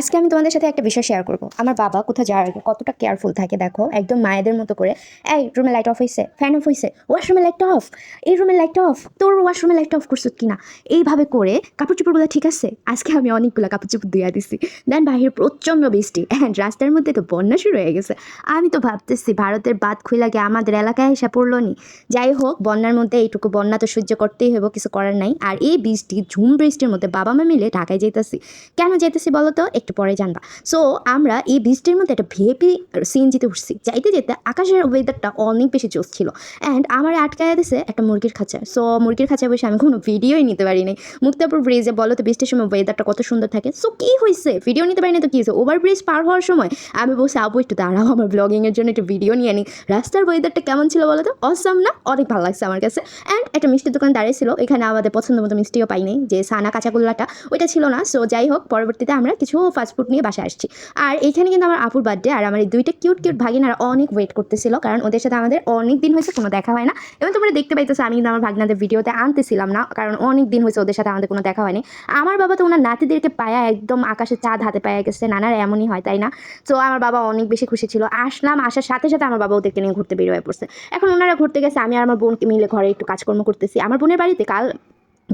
আজকে আমি তোমাদের সাথে একটা বিষয় শেয়ার করব। আমার বাবা কোথাও যাওয়ার আগে কতটা কেয়ারফুল থাকে দেখো, একদম মায়েদের মতো করে, এই রুমে লাইট অফ হয়েছে ফ্যান অফ হয়েছে ওয়াশরুমে লাইটটা অফ এই রুমে লাইটটা অফ তোর ওয়াশরুমে লাইটটা অফ করছ কিনা? এইভাবে করে কাপড় চোপড়গুলো ঠিক আছে? আজকে আমি অনেকগুলো কাপড় চোপড় দিয়ে দিছি। দেন বাহির প্রচণ্ড বৃষ্টি। অ্যান্ড রাস্তার মধ্যে তো বন্যা শুরু হয়ে গেছে। আমি তো ভাবতেছি, ভারতের বাদ গিয়ে আমাদের এলাকায় এসে পড়ল নি। যাই হোক, বন্যার মধ্যে এইটুকু বন্যা তো সহ্য করতেই হইব, কিছু করার নাই। আর এই বৃষ্টি, ঝুম বৃষ্টির মধ্যে বাবা মা মিলে ঢাকায় যেতেছি কেন যেতেছি বলো তো একটু পরে জানবা। সো আমরা এই বৃষ্টির মধ্যে একটা ভিএপি সিএনজিতে উঠছি। যাইতে যেতে আকাশের ওয়েদারটা অনেক বেশি জোস ছিল। অ্যান্ড আমার আটকায় দিছে একটা মুরগির খাঁচা। সো মুরগির খাঁচায় বসে আমি কোনো ভিডিওই নিতে পারিনি। মুক্তাপুর ব্রিজে বলো তো বৃষ্টির সময় ওয়েদারটা কত সুন্দর থাকে। সো কী হয়েছে ভিডিও নিতে পারিনি তো কী হয়েছে ওভার ব্রিজ পার হওয়ার সময় আমি বসে আবু, একটু দাঁড়াও, আমার ব্লগিংয়ের জন্য একটু ভিডিও নিয়ে নিই রাস্তার ওয়েদারটা কেমন ছিল বলো তো? অসাম না? অনেক ভালো লাগছে আমার কাছে। অ্যান্ড একটা মিষ্টির দোকান দাঁড়িয়েছিল এখানে আমাদের পছন্দ মতো মিষ্টিও পাইনি। যে সানা কাঁচাগোল্লাটা, ওইটা ছিল না। সো যাই হোক, পরবর্তীতে আমরা কিছু ফাস্টফুড নিয়ে বাসায় আসছি। আর এইখানে কিন্তু আমার আপুর বার্থডে আর আমার এই দুইটা কিউট কিউট ভাগিনারা অনেক ওয়েট করতেছিল, কারণ ওদের সাথে আমাদের অনেক দিন হয়েছে কোনো দেখা হয় না। এবং তোমরা দেখতে পাইতেছো, আমি কিন্তু আমার ভাগনাদের ভিডিওতে আনতেছিলাম না, কারণ অনেক দিন হয়েছে ওদের সাথে আমাদের কোনো দেখা হয়নি। আমার বাবা তো ওনার নাতিদেরকে পায়া একদম আকাশে চাঁদ হাতে পায়া গেছে, নানার এমনই হয়, তাই না? তো আমার বাবা অনেক বেশি খুশি ছিল। আসলাম, আসার সাথে সাথে আমার বাবা ওদেরকে নিয়ে ঘুরতে বের হয়ে পড়ছে। এখন ওনারা ঘুরতে গেছে, আমি আর আমার বোনকে মিলে ঘরে একটু কাজকর্ম করতেছি। আমার বোনের বাড়িতে কাল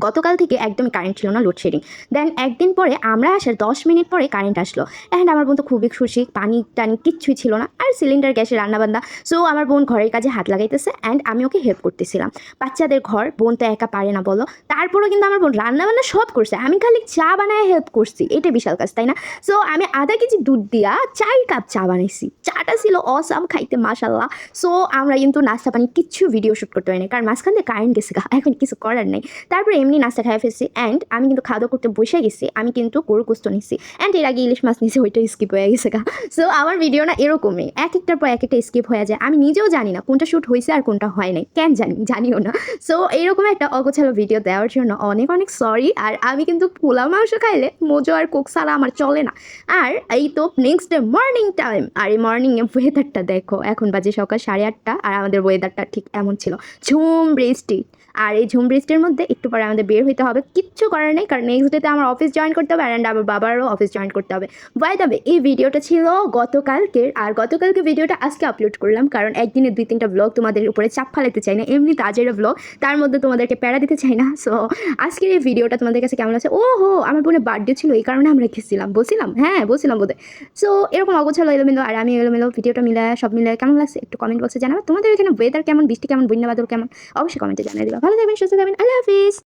গতকাল থেকে একদমই কারেন্ট ছিল না লোডশেডিং দেন একদিন পরে আমরা আসার দশ মিনিট পরে কারেন্ট আসলো। অ্যান্ড আমার বোন তো খুবই খুশি, পানি টানি কিচ্ছুই ছিল না, আর সিলিন্ডার গ্যাসে রান্নাবান্না। সো আমার বোন ঘরের কাজে হাত লাগাইতেছে অ্যান্ড আমি ওকে হেল্প করতেছিলাম। বাচ্চাদের ঘর, বোন তো একা পারে না বলো। তারপরেও কিন্তু আমার বোন রান্নাবান্না সব করছে। আমি খালি চা বানায় হেল্প করছি। এটা বিশাল কাজ, তাই না? সো আমি আধা কেজি দুধ দিয়া চার কাপ চা বানাইছি। চাটা ছিল অসাম খাইতে মাসাল্লাহ সো আমরা কিন্তু নাস্তা, পানি কিচ্ছু ভিডিও শ্যুট করতে পারিনি। কারণ মাঝখান দিয়ে কারেন্ট গেছে এখন কিছু করার নেই। তারপরে এমনি নাস্তা খাই ফেলছি অ্যান্ড আমি কিন্তু খাওয়া দাওয়া করতে বসে গেছি, আমি কিন্তু গরু কুস্ত নিছি অ্যান্ড এর আগে ইলিশ মাছ নিছি, ওইটা স্কিপ হয়ে গেছে গা। সো আমার ভিডিও না এরকমই এক একটার পর এক একটা স্কিপ হয়ে যায়, আমি নিজেও জানি না কোনটা শ্যুট হয়েছে আর কোনটা হয় নাই, কেন জানি, জানিও না। সো এইরকম একটা অগোছালো ভিডিও দেওয়ার জন্য অনেক অনেক সরি আর আমি কিন্তু পোলা মাংস খাইলে মোজো আর কোক ছাড়া আমার চলে না। আর এই তো নেক্সট ডে মর্নিং টাইম আর এই মর্নিংয়ে ওয়েদারটা দেখো, এখন বাজে সকাল সাড়ে আটটা, আর আমাদের ওয়েদারটা ঠিক এমন ছিল, ঝুম বৃষ্টি। আর এই ঝুম বৃষ্টির মধ্যে একটু পরে আমাদের বের হইতে হবে। কিচ্ছু করার নেই, কারণ নেক্সট ডেতে আমার অফিস জয়েন করতে হবে অ্যান্ড আমার বাবারও অফিস জয়েন করতে হবে। বাই তবে এই ভিডিওটা ছিল গতকালকের, আর গতকালকে ভিডিওটা আজকে আপলোড করলাম, কারণ একদিনে দুই তিনটা ব্লগ তোমাদের উপরে চাপ ফালাতে চাই না, এমনি তাজের ব্লগ তার মধ্যে তোমাদেরকে প্যারা দিতে চাই না। সো আজকের এই ভিডিওটা তোমাদের কাছে কেমন আছে? ও হো আমার বোনের বার্থডে ছিল, এই কারণে আমরা খেয়েছিলাম বলছিলাম? হ্যাঁ বলছিলাম বোধহয়। সো এরকম অগোছালো এলোমেলো, আর আমি এলোমেলো ভিডিওটা মিলে সব মিলে কেমন লাগছে? একটু কমেন্ট বক্সে জানাবে। তোমাদের এখানে ওয়েদার কেমন, বৃষ্টি কেমন, বন্যা বাদল কেমন? অবশ্যই কমেন্টে জানিয়ে দিবা। ভালো থাকবেন, সুস্থ থাকবেন, আল্লাহ হাফিজ।